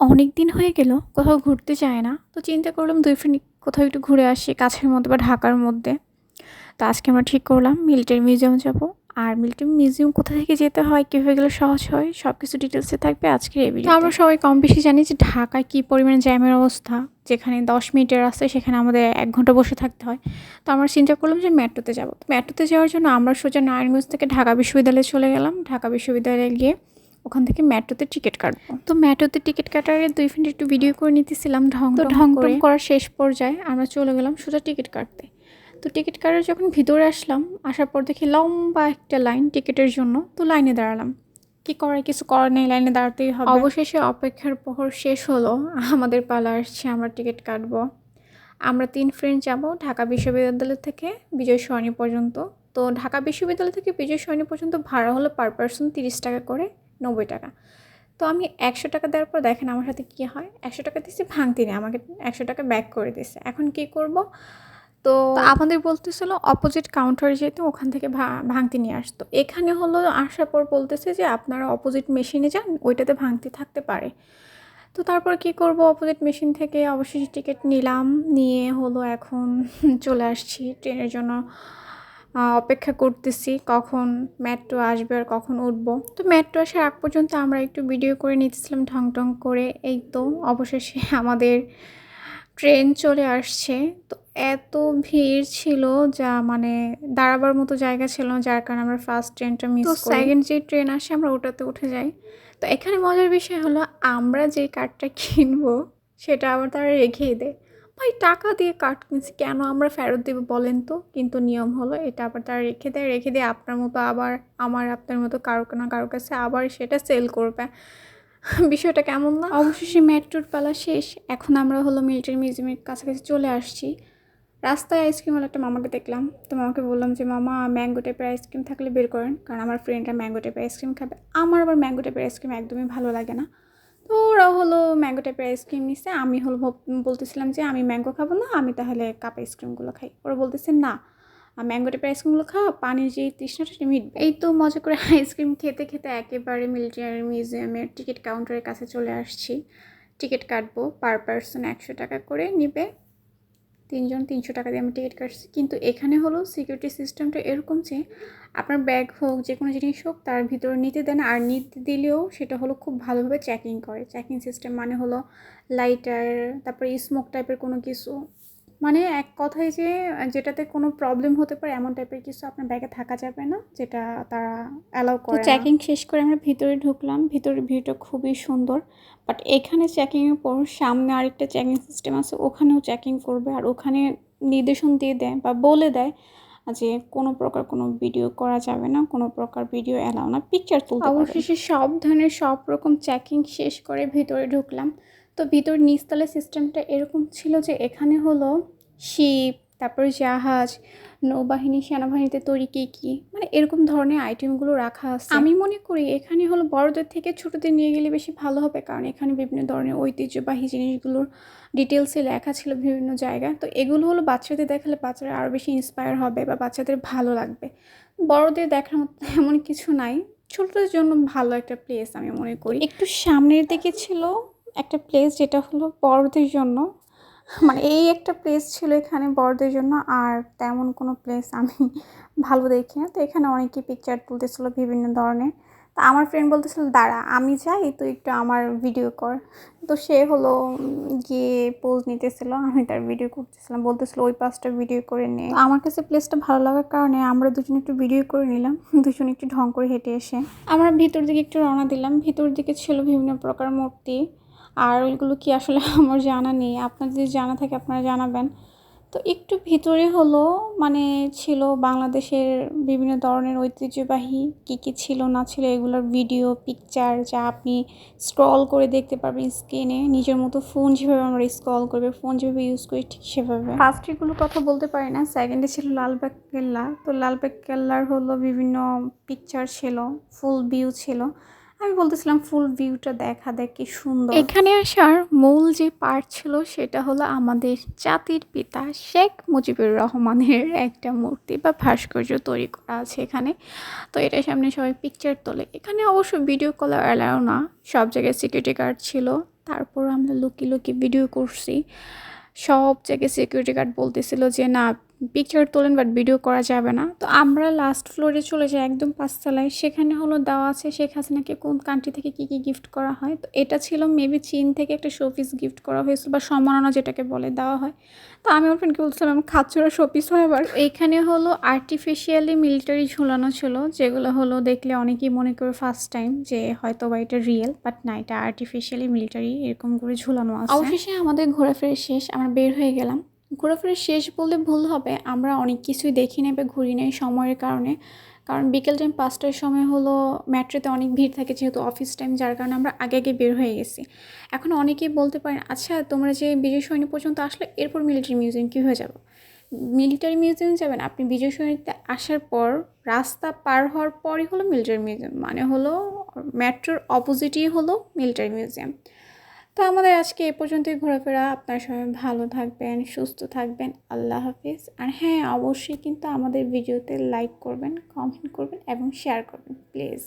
অনেক দিন হয়ে গেল কোথাও ঘুরতে যায় না। তো চিন্তা করলাম দুই ফ্রেন্ড কোথাও একটু ঘুরে আসি কাছের মধ্যে বা ঢাকার মধ্যে। তো আজকে আমরা ঠিক করলাম মিলিটারি মিউজিয়াম যাব। আর মিলিটারি মিউজিয়াম কোথা থেকে যেতে হয় কীভাবে গেলে সহজ হয় সব কিছু ডিটেলসে থাকবে আজকের এই ভিডিও আমরা সবাই কম বেশি জানি যে ঢাকায় কী পরিমাণে জ্যামের অবস্থা। যেখানে দশ মিনিটের রাস্তায় সেখানে আমাদের এক ঘণ্টা বসে থাকতে হয়। তো আমরা চিন্তা করলাম যে মেট্রোতে যাব। তো মেট্রোতে যাওয়ার জন্য আমরা সোজা নারায়ণগঞ্জ থেকে ঢাকা বিশ্ববিদ্যালয়ে চলে গেলাম। ঢাকা বিশ্ববিদ্যালয়ে গিয়ে ওখান থেকে মেট্রোতে টিকিট কাটবো। তো মেট্রোতে টিকিট কাটার দুই মিনিট একটু ভিডিও করে নিতেছিলাম ঢং তো ঢং করার শেষ পর্যায়ে আমরা চলে গেলাম সোজা টিকিট কাটতে। তো টিকিট কাটার যখন ভিতরে আসলাম আসার পর দেখি লম্বা একটা লাইন টিকিটের জন্য। তো লাইনে দাঁড়ালাম। কি করার কিছু করার নেই লাইনে দাঁড়াতেই হবে। অবশেষে অপেক্ষার প্রহর শেষ হলো আমাদের পালা আসছে আমরা টিকিট কাটবো। আমরা তিন ফ্রেন্ড যাব ঢাকা বিশ্ববিদ্যালয় থেকে বিজয় সরণি পর্যন্ত। তো ঢাকা বিশ্ববিদ্যালয় থেকে বিজয় সরণি পর্যন্ত ভাড়া হলো পার পার্সন তিরিশ টাকা করে। নব্বই টাকা। তো আমি একশো টাকা দেওয়ার পর দেখেন আমার সাথে কী হয়? একশো টাকা দিচ্ছে ভাঙতি নেই, আমাকে একশো টাকা ব্যাক করে দিচ্ছে এখন কি করব? তো আমাদের বলতেছিল অপোজিট কাউন্টারে যেতে ওখান থেকে ভাঙতি নিয়ে আসতো। এখানে হলো আসার পর বলতেছে যে আপনারা অপোজিট মেশিনে যান, ওইটাতে ভাঙতি থাকতে পারে। তো তারপর কি করব? অপোজিট মেশিন থেকে অবশেষে টিকিট নিলাম, নিয়ে হলো এখন চলে আসছি ট্রেনের জন্য। অপেক্ষা করতেছি কখন মেট্রো আসবে আর কখন উঠবো। তো মেট্রো আসার আগ পর্যন্ত আমরা একটু ভিডিও করে নিতেছিলাম ঢং ঢং করে। এই তো অবশেষে আমাদের ট্রেন চলে আসছে। তো এত ভিড় ছিল যা মানে দাঁড়াবার মতো জায়গা ছিল না যার কারণে আমরা ফার্স্ট ট্রেনটা মিস করি। সেকেন্ড যে ট্রেন আসে আমরা ওটাতে উঠে যাই। তো এখানে মজার বিষয় হলো আমরা যে কার্ডটা কিনবো সেটা আবার তারা রেখেই দেয়। ভাই, টাকা দিয়ে কার্ড কিনছি। কেন আমরা ফেরত দেবো বলেন তো? কিন্তু নিয়ম হলো এটা আবার তারা রেখে দেয়, রেখে দিয়ে আপনার মতো আবার আমার আপনার মতো কারও না কারও কাছে আবার সেটা সেল করবে। বিষয়টা কেমন না? অবশেষে মেট্রোর পালা শেষ। এখন আমরা হলো মিলিটারি মিউজিয়ামের কাছাকাছি চলে আসছি। রাস্তায় আইসক্রিম একটা মামাকে দেখলাম। তো মামাকে বললাম যে, মামা ম্যাঙ্গো টাইপের আইসক্রিম থাকলে বের করেন। কারণ আমার ফ্রেন্ডরা ম্যাঙ্গো টাইপের আইসক্রিম খাবে। আমার আবার ম্যাঙ্গো টাইপের আইসক্রিম একদমই ভালো লাগে না। তো ওরা হলো ম্যাঙ্গো টাইপের আইসক্রিম নিছে। আমি হলো বলতেছিলাম যে, আমি ম্যাঙ্গো খাব না, আমি তাহলে কাপ আইসক্রিমগুলো খাই। ওরা বলতেছে, না ম্যাঙ্গো টাইপের আইসক্রিমগুলো খাওয়া পানির যে তৃষ্ণাটা সেটা মিটবে। এই তো মজা করে আইসক্রিম খেতে খেতে একেবারে মিলিটারি মিউজিয়ামের টিকিট কাউন্টারের কাছে চলে আসছি। টিকিট কাটবো পার পার্সন একশো টাকা করে নিবে। তিনজন তিনশো টাকা দিয়ে আমি টিকিট কাটছি। কিন্তু এখানে হলো সিকিউরিটি সিস্টেমটা এরকম যে, আপনার ব্যাগ হোক যে কোনো জিনিস হোক, তার ভিতরে নিতে দেন। আর নিতে দিলেও সেটা হলো খুব ভালোভাবে চ্যাকিং করে। চেকিং সিস্টেম মানে হলো লাইটার তারপরে স্মোক টাইপের কোনো কিছু। মানে এক কথায় যে যেটাতে কোনো প্রবলেম হতে পারে এমন টাইপের কিছু আপনার ব্যাগে থাকা যাবে না যেটা তারা অ্যালাউ করে চেকিং শেষ করে আমরা ভিতরে ঢুকলাম ভিতরে ভিউটা খুবই সুন্দর। বাট এখানে চেকিংয়ের পর সামনে আরেকটা চেকিং সিস্টেম আছে ওখানেও চেকিং করবে আর ওখানে নির্দেশন দিয়ে দেয় বা বলে দেয় যে কোনো প্রকার কোনো ভিডিও করা যাবে না কোনো প্রকার ভিডিও অ্যালাউ না পিকচার তুলতে অবশেষে সব ধরনের সব রকম চেকিং শেষ করে ভিতরে ঢুকলাম। তো ভিতর নিচতলা সিস্টেমটা এরকম ছিল যে এখানে হলো শিপ তারপর জাহাজ নৌবাহিনী সেনাবাহিনীতে তৈরি কী কী মানে এরকম ধরনের আইটেমগুলো রাখা আছে। আমি মনে করি এখানে হলো বড়দের থেকে ছোটদের নিয়ে গেলে বেশি ভালো হবে কারণ এখানে বিভিন্ন ধরনের ঐতিহ্যবাহী জিনিসগুলোর ডিটেলসে লেখা ছিল বিভিন্ন জায়গায়। তো এগুলো হলো বাচ্চাদের দেখালে বাচ্চারা আরও বেশি ইন্সপায়ার হবে বা বাচ্চাদের ভালো লাগবে। বড়দের দেখার মতো এমন কিছু নাই। ছোটদের জন্য ভালো একটা প্লেস আমি মনে করি। একটু সামনের দিকে ছিল একটা প্লেস যেটা হলো বড়দের জন্য। মানে এই একটা প্লেস ছিল এখানে বড়দের জন্য, আর তেমন কোনো প্লেস আমি ভালো দেখি না তো এখানে অনেকেই পিকচার তুলতেছিলো বিভিন্ন ধরনের। তা আমার ফ্রেন্ড বলতেছিল, দাঁড়া, আমি যাই তো একটু আমার ভিডিও কর। তো সে হলো গিয়ে পোজ নিতেছিল, আমি তার ভিডিও করতেছিলাম। বলতেছিল, ওই পাশটা ভিডিও করে নে। আমার কাছে প্লেসটা ভালো লাগার কারণে আমরা দুজন একটু ভিডিও করে নিলাম। দুজন একটু ঢং করে হেঁটে এসে। আমরা ভিতর দিকে একটু রওনা দিলাম। ভিতর দিকে ছিল বিভিন্ন প্রকার মূর্তি। আর ওইগুলো কি আসলে আমার জানা নেই। আপনার যদি জানা থাকে আপনারা জানাবেন। তো একটু ভিতরে হলো মানে ছিল বাংলাদেশের বিভিন্ন ধরনের ঐতিহ্যবাহী কী কী ছিল না ছিল, এগুলোর ভিডিও পিকচার যা আপনি স্ক্রল করে দেখতে পারবেন স্ক্রিনে নিজের মতো ফোন যেভাবে আমরা স্ক্রল করবে ফোন যেভাবে ইউজ করি ঠিক সেভাবে। ফার্স্ট এগুলো কথা বলতে পারি না সেকেন্ডে ছিল লালবাগ কেল্লা। তো লালবাগ কেল্লার হলো বিভিন্ন পিকচার ছিল ফুল ভিউ ছিল। আমি বলতেছিলাম ফুল ভিউটা দেখা, দেখ কি সুন্দর। এখানে আসার মূল যে পার্ট ছিল সেটা হলো আমাদের জাতির পিতা শেখ মুজিবুর রহমানের একটা মূর্তি বা ভাস্কর্য তৈরি করা আছে এখানে। তো এটার সামনে সবাই পিকচার তোলে। এখানে অবশ্য ভিডিও কলার অ্যালাও না, সব জায়গায় সিকিউরিটি গার্ড ছিল। তারপর আমরা লুকি লুকি ভিডিও করছি। সব জায়গায় সিকিউরিটি গার্ড বলতেছিল যে, না পিকচার তোলেন বাট ভিডিও করা যাবে না। তো আমরা লাস্ট ফ্লোরে চলে যাই একদম পাঁচতলায়। সেখানে হলো দেওয়া আছে শেখ হাসিনাকে কোন কান্ট্রি থেকে কী কী গিফট করা হয়। তো এটা ছিল মেবি চীন থেকে একটা শোপিস গিফট করা হয়েছিল, বা সম্মাননা যেটাকে বলে, দেওয়া হয়। তো আমি আমার ফ্রেন্ডকে বলছিলাম খাচ্ছরা শোপিস হয় আবার? এইখানে হলো আর্টিফিশিয়ালি মিলিটারি ঝুলানো ছিল, যেগুলো হলো দেখলে অনেকেই মনে করে ফার্স্ট টাইম যে হয়তো বা এটা রিয়েল বাট না, এটা আর্টিফিশিয়ালি মিলিটারি এরকম করে ঝুলানো আছে। অবশেষে আমাদের ঘোরাফেরা শেষ, আমরা বের হয়ে গেলাম। ঘোরাফেরা শেষ বললে ভুল হবে। আমরা অনেক কিছুই দেখি নেবে ঘুরি নেই সময়ের কারণে। কারণ বিকেল টাইম পাঁচটার সময় হলো মেট্রোতে অনেক ভিড় থাকে যেহেতু অফিস টাইম যার কারণে আমরা আগে আগে বের হয়ে গেছি। এখন অনেকেই বলতে পারেন আচ্ছা তোমরা যে বিজয় সৈনী পর্যন্ত আসলে, এরপর মিলিটারি মিউজিয়াম কী হয়ে যাব? মিলিটারি মিউজিয়াম যাবেন, আপনি বিজয় সৈনিকতে আসার পর রাস্তা পার হওয়ার পরই হলো মিলিটারি মিউজিয়াম মানে হলো মেট্রোর অপোজিটই হলো মিলিটারি মিউজিয়াম তো আমাদের আজকে এ পর্যন্তই ঘোরাফেরা। আপনার সবাই ভালো থাকবেন, সুস্থ থাকবেন। আল্লাহ হাফিজ। আর হ্যাঁ অবশ্যই কিন্তু আমাদের ভিডিওতে লাইক করবেন কমেন্ট করবেন এবং শেয়ার করবেন প্লিজ